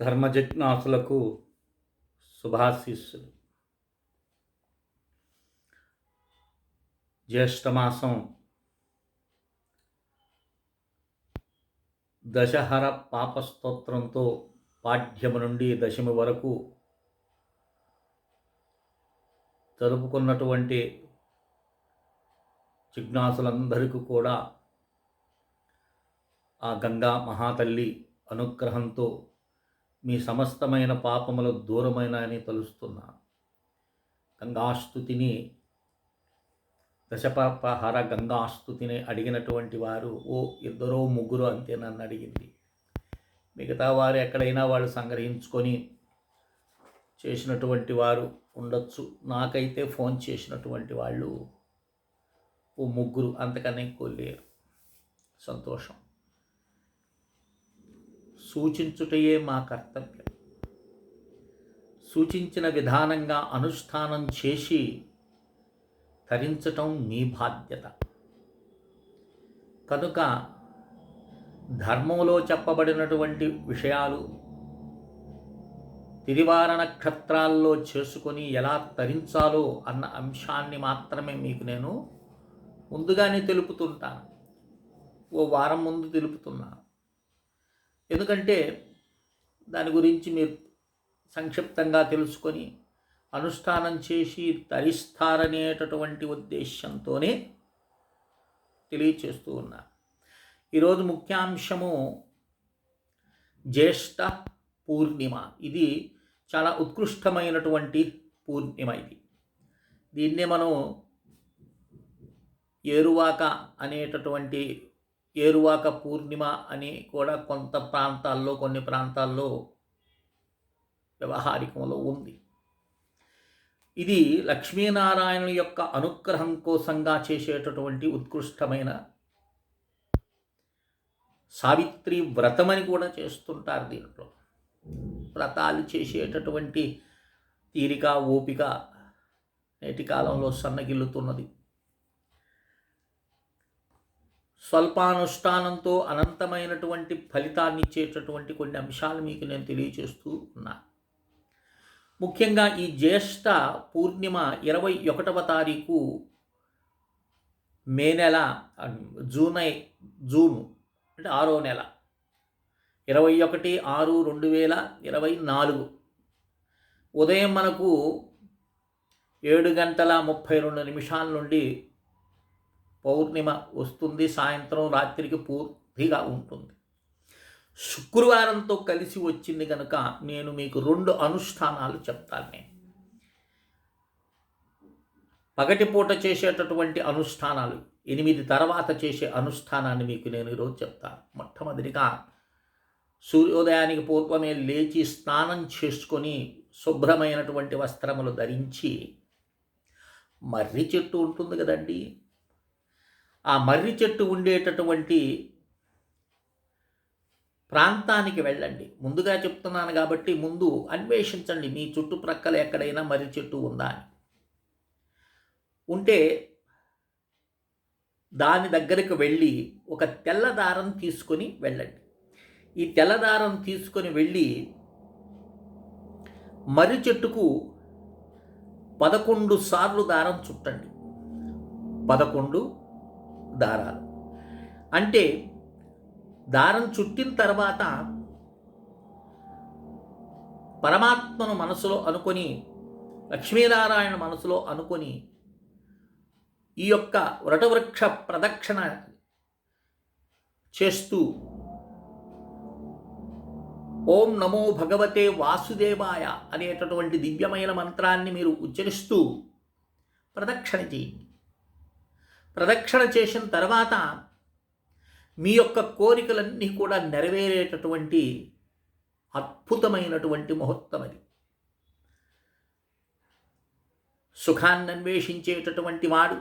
ధర్మజిజ్ఞాసులకు శుభాశీస్సులు. జ్యేష్ఠమాసం దశహర పాపస్తోత్రంతో పాఠ్యము నుండి దశమి వరకు జరుపుకున్నటువంటి జిజ్ఞాసులందరికీ కూడా ఆ గంగా మహాతల్లి అనుగ్రహంతో మీ సమస్తమైన పాపములు దూరమైన అని తలుస్తున్నా. గంగాస్తుతిని దశపాపహార గంగాస్తుతిని అడిగినటువంటి వారు ఓ ఇద్దరో ముగ్గురు అంతే నన్ను అడిగింది. మిగతా వారు ఎక్కడైనా వాళ్ళు సంగ్రహించుకొని చేసినటువంటి వారు ఉండొచ్చు. నాకైతే ఫోన్ చేసినటువంటి వాళ్ళు ఓ ముగ్గురు అంతకన్నా ఎక్కువ లేరు. సంతోషం. సూచించుటయే మా కర్తవ్యం. సూచించిన విధానంగా అనుష్ఠానం చేసి తరించటం మీ బాధ్యత. కనుక ధర్మంలో చెప్పబడినటువంటి విషయాలు తిరివార నక్షత్రాల్లో చేసుకొని ఎలా తరించాలో అన్న అంశాన్ని మాత్రమే మీకు నేను ముందుగానే తెలుపుతుంటాను. ఓ వారం ముందు తెలుపుతున్నాను ఎందుకంటే దాని గురించి మీరు సంక్షిప్తంగా తెలుసుకొని అనుష్ఠానం చేసి తరిస్తారనేటటువంటి ఉద్దేశంతోనే తెలియచేస్తూ ఉన్నా. ఈరోజు ముఖ్యాంశము జ్యేష్ఠ పూర్ణిమ. ఇది చాలా ఉత్కృష్టమైనటువంటి పూర్ణిమ ఇది. దీన్నే మనం ఏరువాక అనేటటువంటి ఏరువాక పూర్ణిమ అని కూడా కొంత ప్రాంతాల్లో కొన్ని ప్రాంతాల్లో వ్యవహారికంలో ఉంది. ఇది లక్ష్మీనారాయణ యొక్క అనుగ్రహం కోసంగా చేసేటటువంటి ఉత్కృష్టమైన సావిత్రి వ్రతమని కూడా చేస్తుంటారు దీంట్లో. వ్రతాలు చేసేటటువంటి తీరిక ఓపిక నేటి కాలంలో సన్నగిల్లుతున్నది. స్వల్పానుష్ఠానంతో అనంతమైనటువంటి ఫలితాన్ని ఇచ్చేటటువంటి కొన్ని అంశాలు మీకు నేను తెలియచేస్తూ ఉన్నా. ముఖ్యంగా ఈ జ్యేష్ఠ పూర్ణిమ ఇరవై ఒకటవ తారీఖు మే నెల జూనై జూన్ అంటే ఆరో నెల. ఇరవై ఒకటి ఆరు రెండు వేల ఇరవై నాలుగు. ఉదయం మనకు ఏడు గంటల ముప్పై రెండు నిమిషాల నుండి పౌర్ణిమ వస్తుంది సాయంత్రం రాత్రికి పూర్తిగా ఉంటుంది. శుక్రవారంతో కలిసి వచ్చింది కనుక నేను మీకు రెండు అనుష్ఠానాలు చెప్తాను నేను. పగటిపూట చేసేటటువంటి అనుష్ఠానాలు ఎనిమిది తర్వాత చేసే అనుష్ఠానాన్ని మీకు నేను ఈరోజు చెప్తాను. మొట్టమొదటిగా సూర్యోదయానికి పూర్వమే లేచి స్నానం చేసుకొని శుభ్రమైనటువంటి వస్త్రములు ధరించి మర్రి చెట్టు ఉంటుంది కదండి ఆ మర్రి చెట్టు ఉండేటటువంటి ప్రాంతానికి వెళ్ళండి. ముందుగా చెప్తున్నాను కాబట్టి ముందు అన్వేషించండి మీ చుట్టుప్రక్కల ఎక్కడైనా మర్రి చెట్టు ఉందా అని. ఉంటే దాని దగ్గరకు వెళ్ళి ఒక తెల్లదారం తీసుకొని వెళ్ళండి. ఈ తెల్లదారం తీసుకొని వెళ్ళి మర్రి చెట్టుకు పదకొండు సార్లు దారం చుట్టండి. పదకొండు దారాలు. అంటే దారం చుట్టిన తర్వాత పరమాత్మను మనసులో అనుకొని లక్ష్మీనారాయణ మనసులో అనుకొని ఈ యొక్క వ్రటవృక్ష ప్రదక్షిణ చేస్తూ ఓం నమో భగవతే వాసుదేవాయ అనేటటువంటి దివ్యమైన మంత్రాన్ని మీరు ఉచ్చరిస్తూ ప్రదక్షిణ చేయండి. ప్రదక్షిణ చేసిన తర్వాత మీ యొక్క కోరికలన్నీ కూడా నెరవేరేటటువంటి అద్భుతమైనటువంటి ముహూర్తం అది. సుఖాన్ని అన్వేషించేటటువంటి వాడు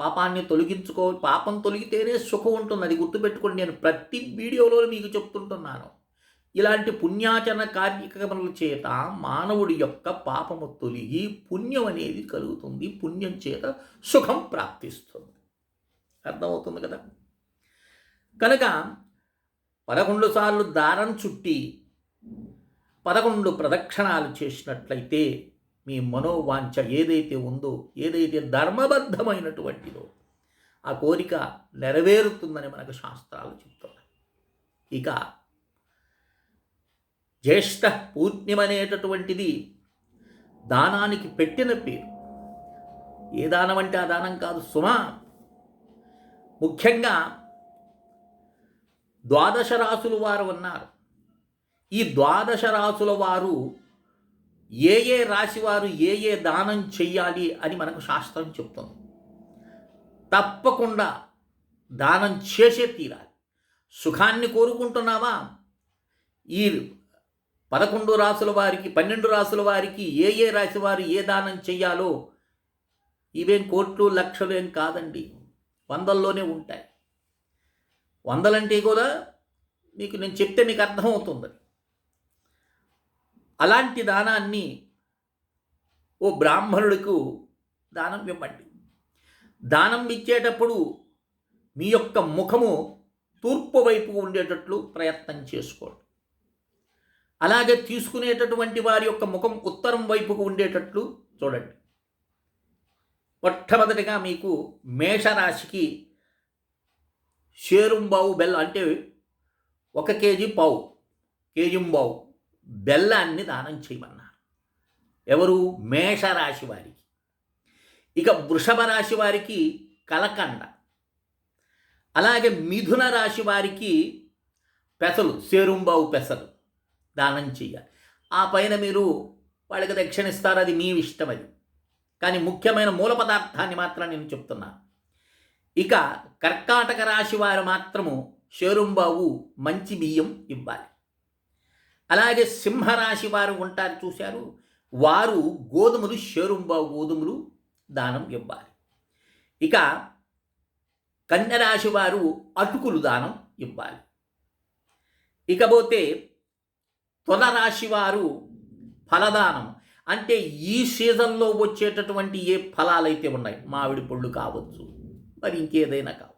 పాపాన్ని తొలగించుకో పాపం తొలగితేనే సుఖం ఉంటుంది అది గుర్తుపెట్టుకోండి. నేను ప్రతి వీడియోలో మీకు చెప్తుంటున్నాను. ఇలాంటి పుణ్యాచరణ కార్యక్రమముల చేత మానవుడి యొక్క పాపము తొలిగి పుణ్యం అనేది కలుగుతుంది. పుణ్యం చేత సుఖం ప్రాప్తిస్తుంది. అర్థమవుతుంది కదా? కనుక పదకొండు సార్లు దారం చుట్టి పదకొండు ప్రదక్షిణాలు చేసినట్లయితే మీ మనోవాంఛ ఏదైతే ఉందో ఏదైతే ధర్మబద్ధమైనటువంటిదో ఆ కోరిక నెరవేరుతుందని మనకు శాస్త్రాలు చెప్తున్నాయి. ఇక జ్యేష్ఠ పూర్ణిమనేటటువంటిది దానానికి పెట్టిన పేరు. ఏ దానం అంటే ఆ దానం కాదు సుమా. ముఖ్యంగా ద్వాదశ రాసులు వారు ఉన్నారు. ఈ ద్వాదశ రాసుల వారు ఏ ఏ రాశి వారు ఏ ఏ దానం చెయ్యాలి అని మనకు శాస్త్రం చెప్తుంది. తప్పకుండా దానం చేసే తీరాలి. సుఖాన్ని కోరుకుంటున్నావా? ఈ పదకొండు రాసుల వారికి పన్నెండు రాసుల వారికి ఏ ఏ రాశి వారు ఏ దానం చెయ్యాలో ఇవేం కోట్లు లక్షలు ఏం కాదండి. వందల్లోనే ఉంటాయి. వందలంటే కూడా మీకు నేను చెప్తే మీకు అర్థమవుతుంది. అలాంటి దానాన్ని ఓ బ్రాహ్మణుడికు దానం ఇవ్వండి. దానం ఇచ్చేటప్పుడు మీ యొక్క ముఖము తూర్పు వైపు ఉండేటట్లు ప్రయత్నం చేసుకోండి. అలాగే తీసుకునేటటువంటి వారి యొక్క ముఖం ఉత్తరం వైపుకు ఉండేటట్లు చూడండి. మొట్టమొదటిగా మీకు మేషరాశికి షేరుంబావు బెల్లం అంటే ఒక కేజీ పావు కేజీంబావు బెల్లాన్ని దానం చేయమన్నారు. ఎవరు? మేషరాశి వారికి. ఇక వృషభ రాశి వారికి కలకండ. అలాగే మిథున రాశి వారికి పెసలు సేరుంబావు పెసలు. దానం చేయాలి ఆ పైన మీరు వాళ్ళకి దక్షిణిస్తారు అది మీ ఇష్టం అది. కానీ ముఖ్యమైన మూల పదార్థాన్ని మాత్రం నేను చెప్తున్నాను ఇక కర్కాటక రాశి వారు మాత్రము షేరుంబావు మంచి బియ్యం ఇవ్వాలి. అలాగే సింహరాశి వారు ఉంటారు చూశారు వారు గోధుమలు షేరుంబావు గోధుమలు దానం ఇవ్వాలి. ఇక కన్యరాశి వారు అటుకులు దానం ఇవ్వాలి. ఇకపోతే తులరాశి వారు ఫలదానం. అంటే ఈ సీజన్లో వచ్చేటటువంటి ఏ ఫలాలైతే ఉన్నాయి? మామిడి పళ్ళు కావచ్చు మరి ఇంకేదైనా కావు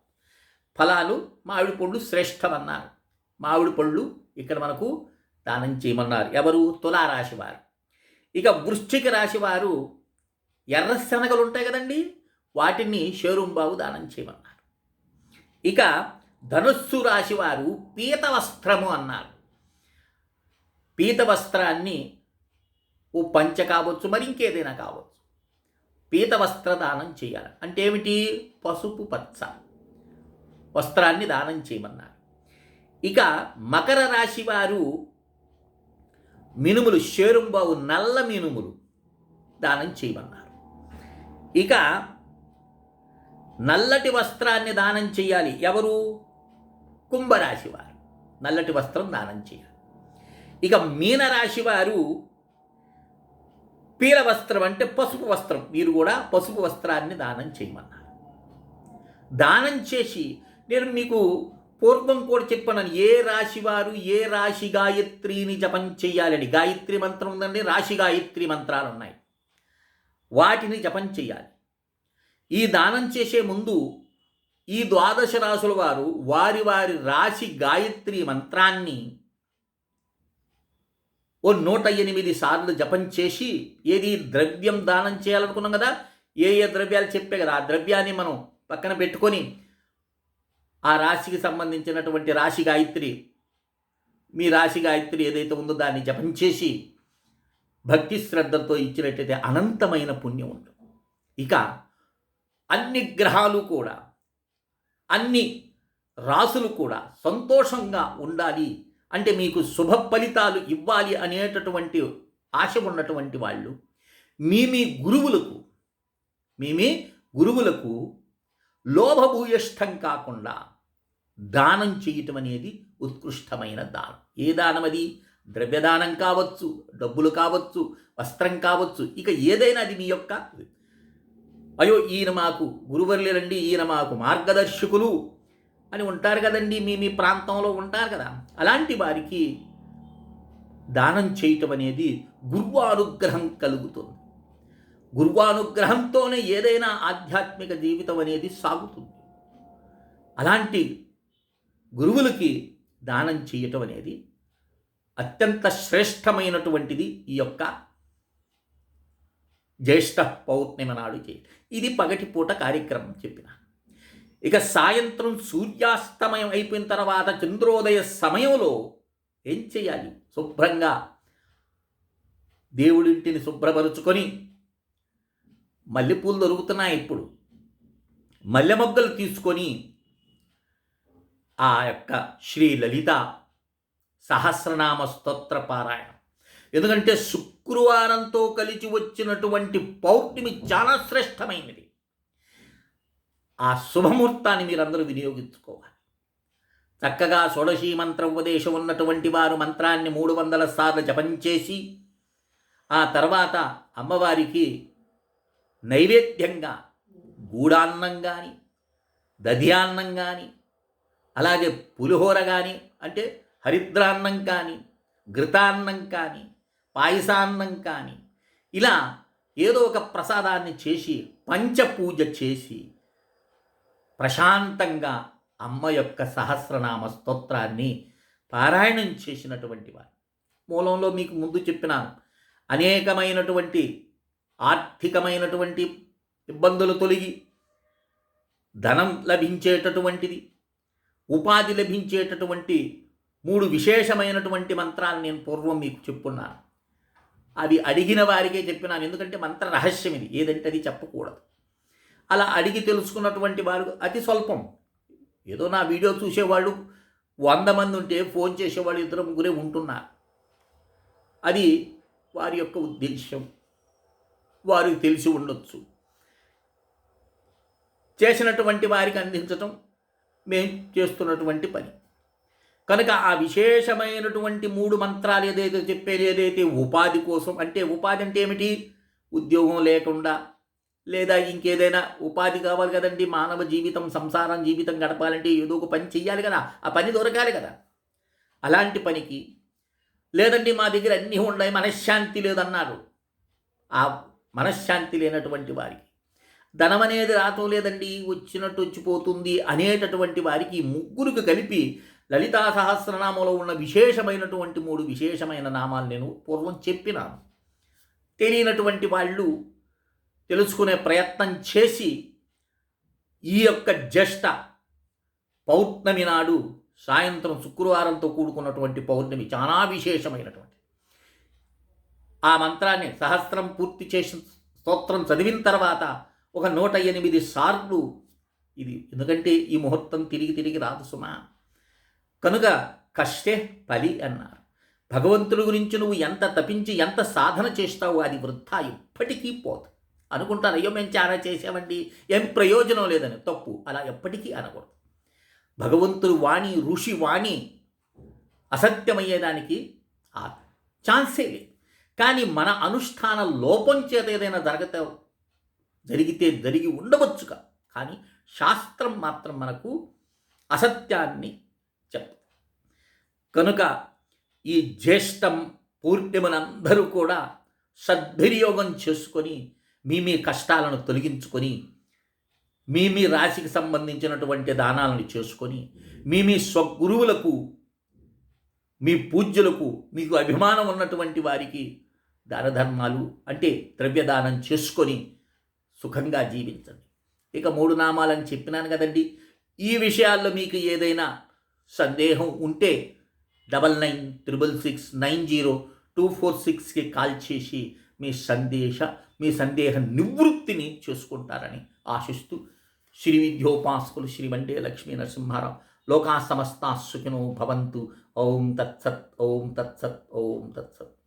ఫలాలు మామిడి పళ్ళు శ్రేష్టమన్నారు. మామిడి పళ్ళు ఇక్కడ మనకు దానం చేయమన్నారు. ఎవరు? తులారాశి వారు ఇక వృశ్చిక రాశి వారు ఎర్ర శనగలు ఉంటాయి కదండి వాటిని షేరుంబాబు దానం చేయమన్నారు. ఇక ధనుస్సు రాశి వారు పీత వస్త్రము అన్నారు. పీత వస్త్రాన్ని ఓ పంచ కావచ్చు మరి ఇంకేదైనా కావచ్చు. పీత వస్త్ర దానం చేయాలి. అంటే ఏమిటి? పసుపు పచ్చ. వస్త్రాన్ని దానం చేయమన్నారు. ఇక మకర రాశి వారు మినుములు షేరుంబావు నల్ల మినుములు దానం చేయమన్నారు. ఇక నల్లటి వస్త్రాన్ని దానం చేయాలి ఎవరు? కుంభరాశి వారు. నల్లటి వస్త్రం దానం చేయాలి. ఇక మీనరాశి వారు పీల వస్త్రం అంటే పసుపు వస్త్రం. మీరు కూడా పసుపు వస్త్రాన్ని దానం చేయమన్నారు. దానం చేసి నేను మీకు పూర్వం కూడా చెప్పాను ఏ రాశి వారు ఏ రాశి గాయత్రిని జపం చేయాలని. గాయత్రి మంత్రం ఉందండి రాశి గాయత్రి మంత్రాలు ఉన్నాయి. వాటిని జపం చేయాలి. ఈ దానం చేసే ముందు ఈ ద్వాదశ రాశుల వారు వారి వారి రాశి గాయత్రి మంత్రాన్ని ఓ నూట ఎనిమిది సార్లు జపం చేసి ఏది ద్రవ్యం దానం చేయాలనుకున్నాం కదా ఏ ఏ ద్రవ్యాలు చెప్పే కదా ఆ ద్రవ్యాన్ని మనం పక్కన పెట్టుకొని ఆ రాశికి సంబంధించినటువంటి రాశి గాయత్రి మీ రాశి గాయత్రి ఏదైతే ఉందో దాన్ని జపం చేసి భక్తి శ్రద్ధతో ఇచ్చినట్టయితే అనంతమైన పుణ్యం ఉంటుంది. ఇక అన్ని గ్రహాలు కూడా అన్ని రాసులు కూడా సంతోషంగా ఉండాలి అంటే మీకు శుభ ఫలితాలు ఇవ్వాలి అనేటటువంటి ఆశ ఉన్నటువంటి వాళ్ళు మీ మీ గురువులకు మీ మీ గురువులకు లోభభూయిష్టం కాకుండా దానం చేయటం అనేది ఉత్కృష్టమైన దానం. ఏ దానం అది? ద్రవ్యదానం కావచ్చు డబ్బులు కావచ్చు వస్త్రం కావచ్చు ఇక ఏదైనా అది మీ యొక్క అయ్యో ఈయన మాకు గురువర్లేరండి ఈయన మాకు మార్గదర్శకులు అని ఉంటారు కదండి. మీ మీ ప్రాంతంలో ఉంటారు కదా. అలాంటి వారికి దానం చేయటం అనేది గురువానుగ్రహం కలుగుతుంది. గురువానుగ్రహంతోనే ఏదైనా ఆధ్యాత్మిక జీవితం అనేది సాగుతుంది. అలాంటి గురువులకి దానం చేయటం అనేది అత్యంత శ్రేష్టమైనటువంటిది ఈ యొక్క జ్యేష్ఠ పౌర్ణిమ నాడు చేయి ఇది పగటిపూట కార్యక్రమం చెప్పిన. ఇక సాయంత్రం సూర్యాస్తమయం అయిపోయిన తర్వాత చంద్రోదయ సమయంలో ఏం చేయాలి? శుభ్రంగా దేవుడింటిని శుభ్రపరుచుకొని మల్లెపూలు దొరుకుతున్నాయి ఇప్పుడు. మల్లె మొగ్గలు తీసుకొని ఆ యొక్క శ్రీ లలిత సహస్రనామ స్తోత్ర పారాయణం. ఎందుకంటే శుక్రవారంతో కలిసి వచ్చినటువంటి పౌర్ణమి చాలా శ్రేష్టమైనది. ఆ శుభముహూర్తాన్ని మీరందరూ వినియోగించుకోవాలి. చక్కగా షోడశీ మంత్ర ఉపదేశం ఉన్నటువంటి వారు మంత్రాన్ని మూడు వందల సార్లు జపం చేసి ఆ తర్వాత అమ్మవారికి నైవేద్యంగా గూడాన్నం కానీ దధ్యాన్నం కానీ అలాగే పులిహోర కానీ అంటే హరిద్రాన్నం కానీ ఘృతాన్నం కానీ పాయసాన్నం కానీ ఇలా ఏదో ఒక ప్రసాదాన్ని చేసి పంచపూజ చేసి ప్రశాంతంగా అమ్మ యొక్క సహస్రనామ స్తోత్రాన్ని పారాయణం చేసినటువంటి వారు. మూలంలో మీకు ముందు చెప్పినాను. అనేకమైనటువంటి ఆర్థికమైనటువంటి ఇబ్బందులు తొలగి ధనం లభించేటటువంటిది ఉపాధి లభించేటటువంటి మూడు విశేషమైనటువంటి మంత్రాలు నేను పూర్వం మీకు చెప్పున్నాను. అవి అడిగిన వారికే చెప్పినాను. ఎందుకంటే మంత్ర రహస్యం ఇది. ఏదంటే అది చెప్పకూడదు. అలా అడిగి తెలుసుకున్నటువంటి వారు అతి స్వల్పం. ఏదో నా వీడియో చూసేవాళ్ళు వంద మంది ఉంటే ఫోన్ చేసేవాళ్ళు ఇద్దరు ముగ్గురే ఉంటున్నారు. అది వారి యొక్క ఉద్దేశ్యం. వారికి తెలిసి ఉండొచ్చు. చేసినటువంటి వారికి అందించటం మేము చేస్తున్నటువంటి పని. కనుక ఆ విశేషమైనటువంటి మూడు మంత్రాలు ఏదైతే చెప్పేది ఏదైతే ఉపాధి కోసం అంటే ఉపాధి అంటే ఏమిటి? ఉద్యోగం లేకుండా లేదా ఇంకేదైనా ఉపాధి కావాలి కదండి మానవ జీవితం సంసారం జీవితం గడపాలంటే ఏదో ఒక పని చెయ్యాలి కదా ఆ పని దొరకాలి కదా. అలాంటి పనికి లేదండి మా దగ్గర అన్నీ ఉన్నాయి మనశ్శాంతి లేదన్నారు ఆ మనశ్శాంతి లేనటువంటి వారికి. ధనం అనేది రావటం లేదండి వచ్చినట్టు వచ్చిపోతుంది అనేటటువంటి వారికి ముగ్గురికి కలిపి లలితా సహస్రనామంలో ఉన్న విశేషమైనటువంటి మూడు విశేషమైన నామాలు నేను పూర్వం చెప్పినాను. తెలియనటువంటి వాళ్ళు తెలుసుకునే ప్రయత్నం చేసి ఈ యొక్క జ్యేష్ఠ పౌర్ణమి నాడు సాయంత్రం శుక్రవారంతో కూడుకున్నటువంటి పౌర్ణమి చాలా విశేషమైనటువంటి. ఆ మంత్రాన్ని సహస్రం పూర్తి చేసి స్తోత్రం చదివిన తర్వాత ఒక నూట ఎనిమిది సార్లు ఇది ఎందుకంటే ఈ ముహూర్తం తిరిగి తిరిగి రాదు సుమా. కనుక కష్టే పలి అన్నారు. భగవంతుడి గురించి నువ్వు ఎంత తపించి ఎంత సాధన చేస్తావో అది వృద్ధా ఎప్పటికీ పోదు. అనుకుంటాను అయ్యో మేము చాలా చేసామండి ఏం ప్రయోజనం లేదని. తప్పు. అలా ఎప్పటికీ అనకూడదు. భగవంతుడు వాణి ఋషి వాణి అసత్యమయ్యేదానికి ఆ ఛాన్సే లేదు. కానీ మన అనుష్ఠాన లోపం చేత ఏదైనా జరగతే జరిగితే జరిగి ఉండవచ్చుగా. కానీ శాస్త్రం మాత్రం మనకు అసత్యాన్ని చెప్తుంది కనుక ఈ జ్యేష్టం పూర్ణిమనందరూ కూడా సద్వినియోగం చేసుకొని మీ మీ కష్టాలను తొలగించుకొని మీ మీ రాశికి సంబంధించినటువంటి దానాలను చేసుకొని మీ మీ స్వగురువులకు మీ పూజ్యులకు మీకు అభిమానం ఉన్నటువంటి వారికి దానధర్మాలు అంటే ద్రవ్యదానం చేసుకొని సుఖంగా జీవించండి. ఇక మూడు నామాలని చెప్పినాను కదండి. ఈ విషయాల్లో మీకు ఏదైనా సందేహం ఉంటే double nine triple six nine zero two four సిక్స్కి కాల్ చేసి మీ సందేశ మీ సందేహ నివృత్తిని చేసుకుంటారని ఆశిస్తూ శ్రీ విద్యోపాసకులు శ్రీ వండే లక్ష్మీ నరసింహారావు లోకా సమస్తా సుఖినో భవంతు. ఓం తత్సత్ ఓం తత్సత్ ఓం తత్సత్.